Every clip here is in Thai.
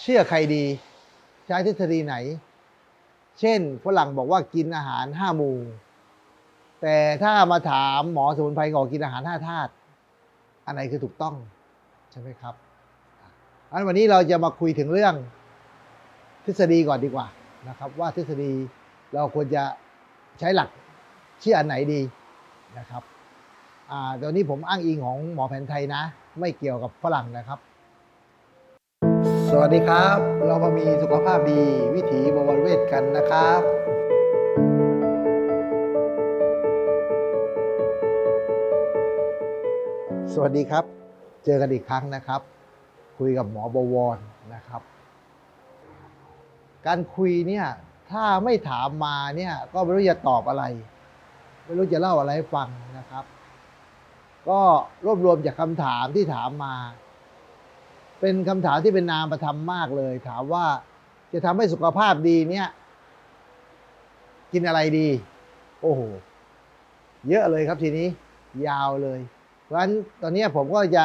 เชื่อใครดี ใช้ทฤษฎีไหน เช่นฝรั่งบอกว่ากินอาหารห้าหมู่ แต่ถ้ามาถามหมอสมุนไพรก็บอกกินอาหารห้าธาตุอันไหนคือถูกต้อง ใช่ไหมครับอันวันนี้เราจะมาคุยถึงเรื่องทฤษฎีก่อนดีกว่านะครับว่าทฤษฎีเราควรจะใช้หลักเชื่ออันไหนดีนะครับอ่าตอนนี้ผมอ้างอิงของหมอแผนไทยนะ ไม่เกี่ยวกับฝรั่งนะครับ สวัสดีครับ เรามามีสุขภาพดีวิถีบวรเวทกันนะครับ สวัสดีครับ เจอกันอีกครั้งนะครับ คุยกับหมอบวรนะครับ การคุยเนี่ยถ้าไม่ถามมาเนี่ยก็ไม่รู้จะตอบอะไร ไม่รู้จะเล่าอะไรให้ฟังนะครับ ก็รวบรวมจากคำถามที่ถามมา เป็นคำถามที่เป็นนามประธรรมมากเลย ถามว่าจะทำให้สุขภาพดีเนี่ย กินอะไรดี โอ้โห เยอะเลยครับทีนี้ ยาวเลย เพราะฉะนั้นตอนนี้ผมก็จะ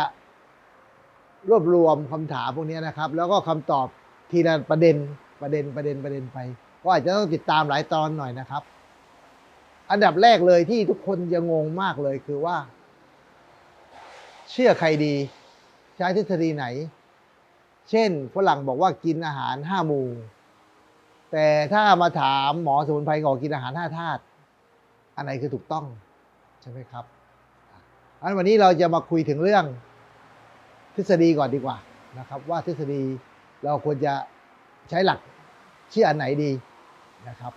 รวบรวมคำถามพวกนี้นะครับ แล้วก็คำตอบทีละประเด็นประเด็นประเด็นประเด็นไป ก็อาจจะต้องติดตามหลายตอนหน่อยนะครับ อันดับแรกเลยที่ทุกคนจะงงมากเลยคือว่า เชื่อใครดี ใช้ทฤษฎีไหน เช่นฝรั่งบอกว่ากินอาหารห้าหมู่แต่ถ้ามาถามหมอสมุนไพรก็บอกกินอาหารห้าธาตุอันไหนคือถูกต้องใช่ไหมครับอันวันนี้เราจะมาคุยถึงเรื่องทฤษฎีก่อนดีกว่านะครับ ว่าทฤษฎีเราควรจะใช้หลักเชื่ออันไหนดีนะครับ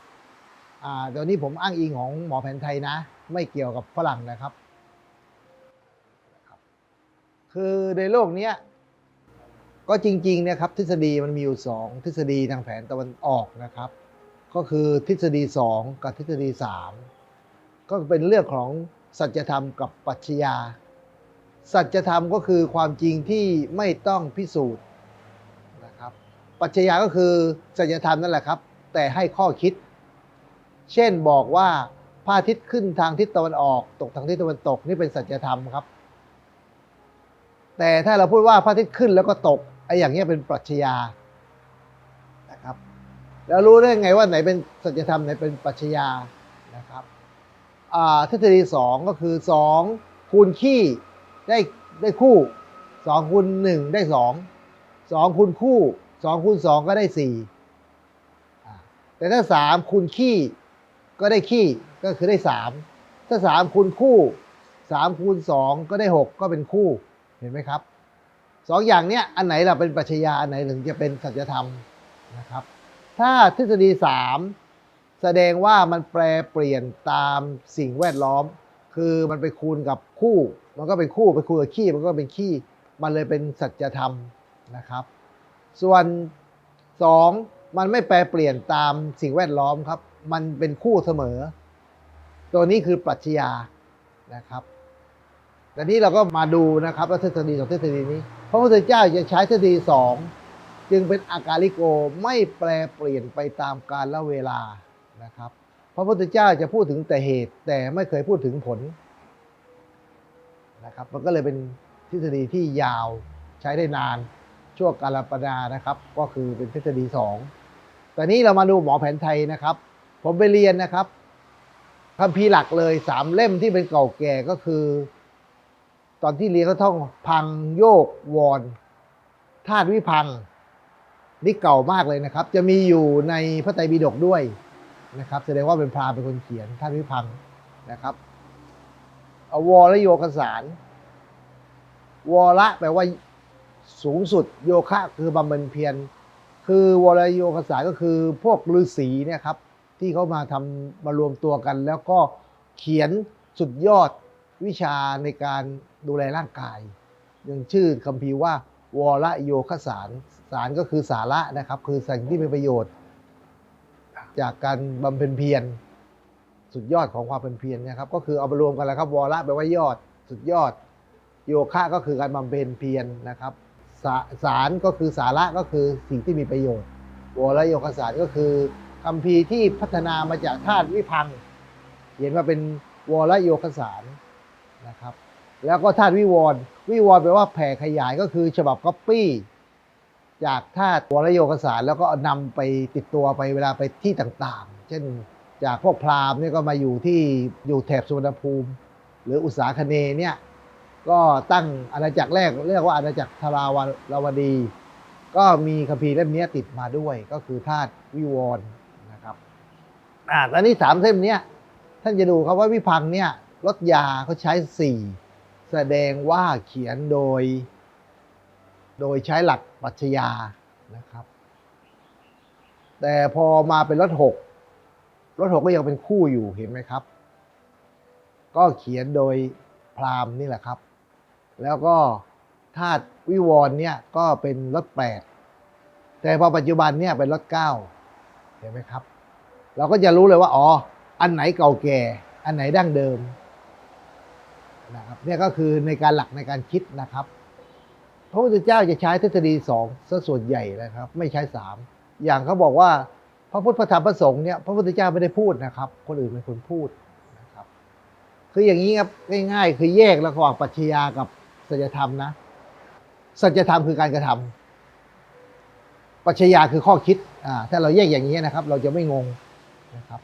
อ่าตอนนี้ผมอ้างอิงของหมอแผนไทยนะ ไม่เกี่ยวกับฝรั่งนะครับ คือในโลกนี้ ก็จริงๆเนี่ยครับทฤษฎีมันมีอยู่สองทฤษฎีทางแผนตะวันออกนะครับ ก็คือทฤษฎีสองกับทฤษฎีสามก็เป็นเรื่องของสัจธรรมกับปรัชญา สัจธรรมก็คือความจริงที่ไม่ต้องพิสูจน์นะครับปรัชญาก็คือสัจธรรมนั่นแหละครับ แต่ให้ข้อคิด เช่นบอกว่าพระอาทิตย์ขึ้นทางทิศตะวันออกตกทางทิศตะวันตกนี่เป็นสัจธรรมครับ แต่ถ้าเราพูดว่าพระอาทิตย์ขึ้นแล้วก็ตก ไอ้อย่างเงี้ยเป็นปรัชญานะครับ แล้วรู้ได้ไงว่าไหนเป็นสัจธรรมไหนเป็นปรัชญานะครับทฤษฎีสองก็คือสองคูณขี้ได้ได้คู่สองคูณหนึ่งได้สองสองคูณคู่สองคูณสองก็ได้สี่แต่ถ้าสามคูณขี้ก็ได้ขี้ก็คือได้สามถ้าสามคูณคู่สามคูณสองก็ได้หกก็เป็นคู่เห็นไหมครับ สองอย่างเนี้ยอันไหนเราเป็นปรัชญาอันไหนถึงจะเป็นสัจธรรมนะครับ ถ้าทฤษฎีสามแสดงว่ามันแปรเปลี่ยนตามสิ่งแวดล้อม คือมันไปคูณกับคู่ มันก็เป็นคู่ไปคูณกับขี้มันก็เป็นขี้มันเลยเป็นสัจธรรมนะครับ ส่วนสองมันไม่แปรเปลี่ยนตามสิ่งแวดล้อมครับ มันเป็นคู่เสมอ ตัวนี้คือปรัชญานะครับ แต่นี้เราก็มาดูนะครับว่าทฤษฎีสองทฤษฎีนี้ พระพุทธเจ้าจะใช้ทฤษฎีสองจึงเป็นอากาลิโกไม่แปรเปลี่ยนไปตามกาลและเวลานะครับ พระพุทธเจ้าจะพูดถึงแต่เหตุแต่ไม่เคยพูดถึงผลนะครับ มันก็เลยเป็นทฤษฎีที่ยาวใช้ได้นานชั่วกาลปนานะครับ ก็คือเป็นทฤษฎีสองแต่นี้เรามาดูหมอแผนไทยนะครับ ผมไปเรียนนะครับคัมภีร์หลักเลยสามเล่มที่เป็นเก่าแก่ก็คือ ตอนที่เรียนก็ท่องพังโยกวอนธาตุวิพังค์นี่เก่ามากเลยนะครับ จะมีอยู่ในพระไตรปิฎกด้วยนะครับ แสดงว่าเป็นพราหมณ์เป็นคนเขียนธาตุวิพังค์นะครับอวอและโยคสารวอละแปลว่าสูงสุดโยคะคือบำเพ็ญเพียรคือวอและโยคสารก็คือพวกฤาษีเนี่ยครับที่เขามาทำมารวมตัวกัน แล้วก็เขียนสุดยอดวิชาในการ ดูแลร่างกายยังชื่อคัมภีร์ว่าวรโยคสารสารก็คือสาระนะครับ คือสิ่งที่เป็นประโยชน์ จากการบำเพ็ญเพียรสุดยอดของความเป็นเพียรนะครับ ก็คือเอามารวมกันแล้วครับวรแปลว่ายอดสุดยอด โยคะก็คือการบำเพ็ญเพียรนะครับสาสารก็คือสาระก็คือสิ่งที่มีประโยชน์วรโยคสารก็คือคัมภีที่พัฒนามาจากธาตุวิพังเขียนมาเป็นวรโยคสารนะครับ แล้วก็ธาตุวิวรณ์วิวรณ์แปลว่าแผ่ขยายก็คือฉบับก๊อปปี้จากธาตุวรโยกสารแล้วก็เอานำไปติดตัวไปเวลาไปที่ต่างๆ เช่นจากพวกพราหมณ์เนี่ยก็มาอยู่ที่อยู่แถบสุวรรณภูมิ หรืออุตสาคเนเนี่ยก็ตั้งอาณาจักรแรกเรียกว่าอาณาจักรธาราวาวดี ก็มีคัมภีร์เล่มนี้ติดมาด้วยก็คือธาตุวิวรณ์นะครับอ่าตอนนี้สามเล่มเนี้ยท่านจะดูครับว่าวิพังเนี่ยลดยาเขาใช้สี่ แสดงว่าเขียนโดย โดยใช้หลักปรัชญานะครับ แต่พอมาเป็นรถหกรถหกก็ยังเป็นคู่อยู่เห็นไหมครับ ก็เขียนโดยพราหมณ์นี่แหละครับ แล้วก็ธาตุวิวรณ์เนี่ยก็เป็นรถแปดแต่พอปัจจุบันเนี่ยเป็นรถเก้าเห็นไหมครับ เราก็จะรู้เลยว่าอ๋ออันไหนเก่าแก่ อันไหนดั้งเดิม นะครับเนี่ยก็คือในการหลักในการคิดนะครับ พระพุทธเจ้าจะใช้ทฤษฎีสองซะส่วนใหญ่นะครับ ไม่ใช้สามอย่างเขาบอกว่าพระพุทธพระธรรมพระสงฆ์เนี่ยพระพุทธเจ้าไม่ได้พูดนะครับ คนอื่นเป็นคนพูดนะครับ คืออย่างนี้ครับง่ายๆ คือแยกระหว่างปรัชญากับสัจธรรมนะสัจธรรมคือการกระทำปรัชญาคือข้อคิดอ่าถ้าเราแยกอย่างนี้นะครับ เราจะไม่งงนะครับ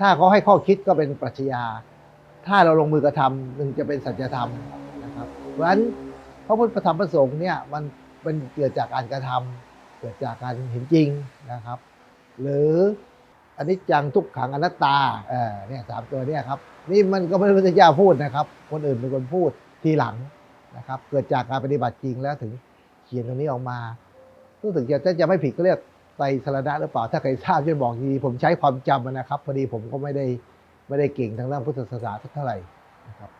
ถ้าเขาให้ข้อคิดก็เป็นปรัชญา ถ้าเราลงมือกระทำมันจะเป็นสัจธรรมนะครับ เพราะฉะนั้นพระพุทธธรรมพระสงฆ์เนี่ยมันเป็นเกิดจากการกระทำเกิดจากการเห็นจริงนะครับ หรืออนิจจังทุกขังอนัตตาเออเนี่ยสามตัวเนี่ยครับนี่มันก็ไม่ได้พระเจ้าพูดนะครับ คนอื่นเป็นคนพูดทีหลังนะครับ เกิดจากการปฏิบัติจริงแล้วถึงเขียนตรงนี้ออกมารู้สึกจะจะไม่ผิดก็เรียกไตรสรณะหรือเปล่า ถ้าใครทราบช่วยบอกทีผมใช้ความจำนะครับ พอดีผมก็ไม่ได้ ไม่ได้เก่งทางด้านพุทธศาสนาสักเท่าไหร่นะครับ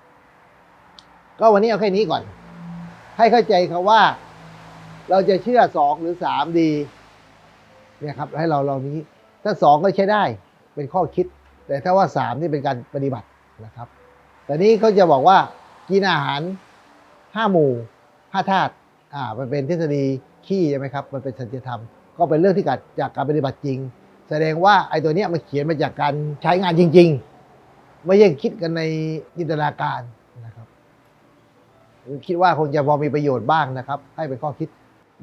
ก็วันนี้เอาแค่นี้ก่อน ให้เข้าใจครับว่า เราจะเชื่อสองหรือสามดีเนี่ยครับ ให้เราเรานี้ ถ้าสองก็ใช้ได้เป็นข้อคิด แต่ถ้าว่าสามนี่เป็นการปฏิบัตินะครับ แต่นี้เขาจะบอกว่ากินอาหารห้าหมู่ห้าธาตุอ่ามันเป็นทฤษฎีขี้ใช่ไหมครับ มันเป็นสัจธรรม ก็เป็นเรื่องที่เกิดจากการปฏิบัติจริง แสดงว่าไอ้ตัวเนี้ยมันเขียนมาจากการใช้งานจริง ๆ ไม่ใช่คิดกันในจินตนาการนะครับ คิดว่าคงจะพอมีประโยชน์บ้างนะครับ ให้เป็นข้อคิด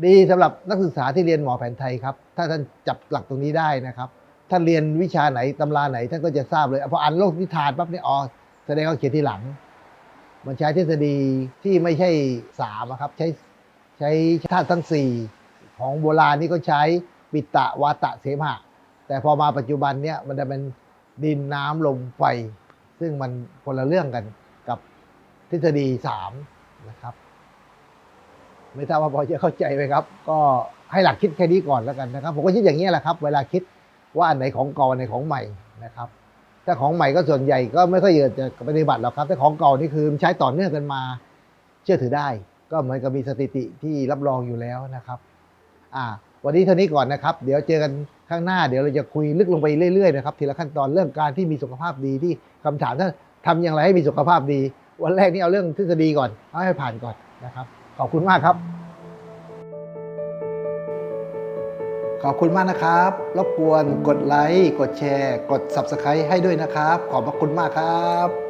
ดีสำหรับนักศึกษาที่เรียนหมอแผนไทยครับ ถ้าท่านจับหลักตรงนี้ได้นะครับท่านเรียนวิชาไหนตำราไหนท่านก็จะทราบเลยพออ่านโลกนิทานปั๊บเนี่ยอ๋อแสดงว่าเขียนทีหลัง มันใช้ทฤษฎีที่ไม่ใช่สามครับ ใช้ใช้ธาตุทั้งสี่ของโบราณนี่ก็ใช้ปิตะวาตะเสมหะ แต่พอมาปัจจุบันเนี่ยมันจะเป็นดินน้ำลมไฟ ซึ่งมันคนละเรื่องกันกับทฤษฎีสามนะครับ ไม่ทราบว่าพอจะเข้าใจไหมครับ ก็ให้หลักคิดแค่นี้ก่อนแล้วกันนะครับ ผมก็คิดอย่างนี้แหละครับ เวลาคิดว่าอันไหนของเก่าอันไหนของใหม่นะครับถ้าของใหม่ก็ส่วนใหญ่ก็ไม่ค่อยเยอะจะปฏิบัติหรอกครับ แต่ของเก่านี่คือใช้ต่อเนื่องกันมา เชื่อถือได้ ก็เหมือนกับมีสถิติที่รับรองอยู่แล้วนะครับ อ่า วันนี้เท่านี้ก่อนนะครับ เดี๋ยวเจอกันข้างหน้า เดี๋ยวเราจะคุยลึกลงไปเรื่อยๆนะครับทีละขั้นตอนเรื่องการที่มีสุขภาพดีที่คำถามถ้านทำอย่างไรให้มีสุขภาพดี วันแรกนี่เอาเรื่องทฤษฎีก่อนเอาให้ผ่านก่อนนะครับ ขอบคุณมากครับ ขอบคุณมากนะครับ รบกวนกดไลค์กดแชร์ กด Subscribe ให้ด้วยนะครับ ขอบพระคุณมากครับ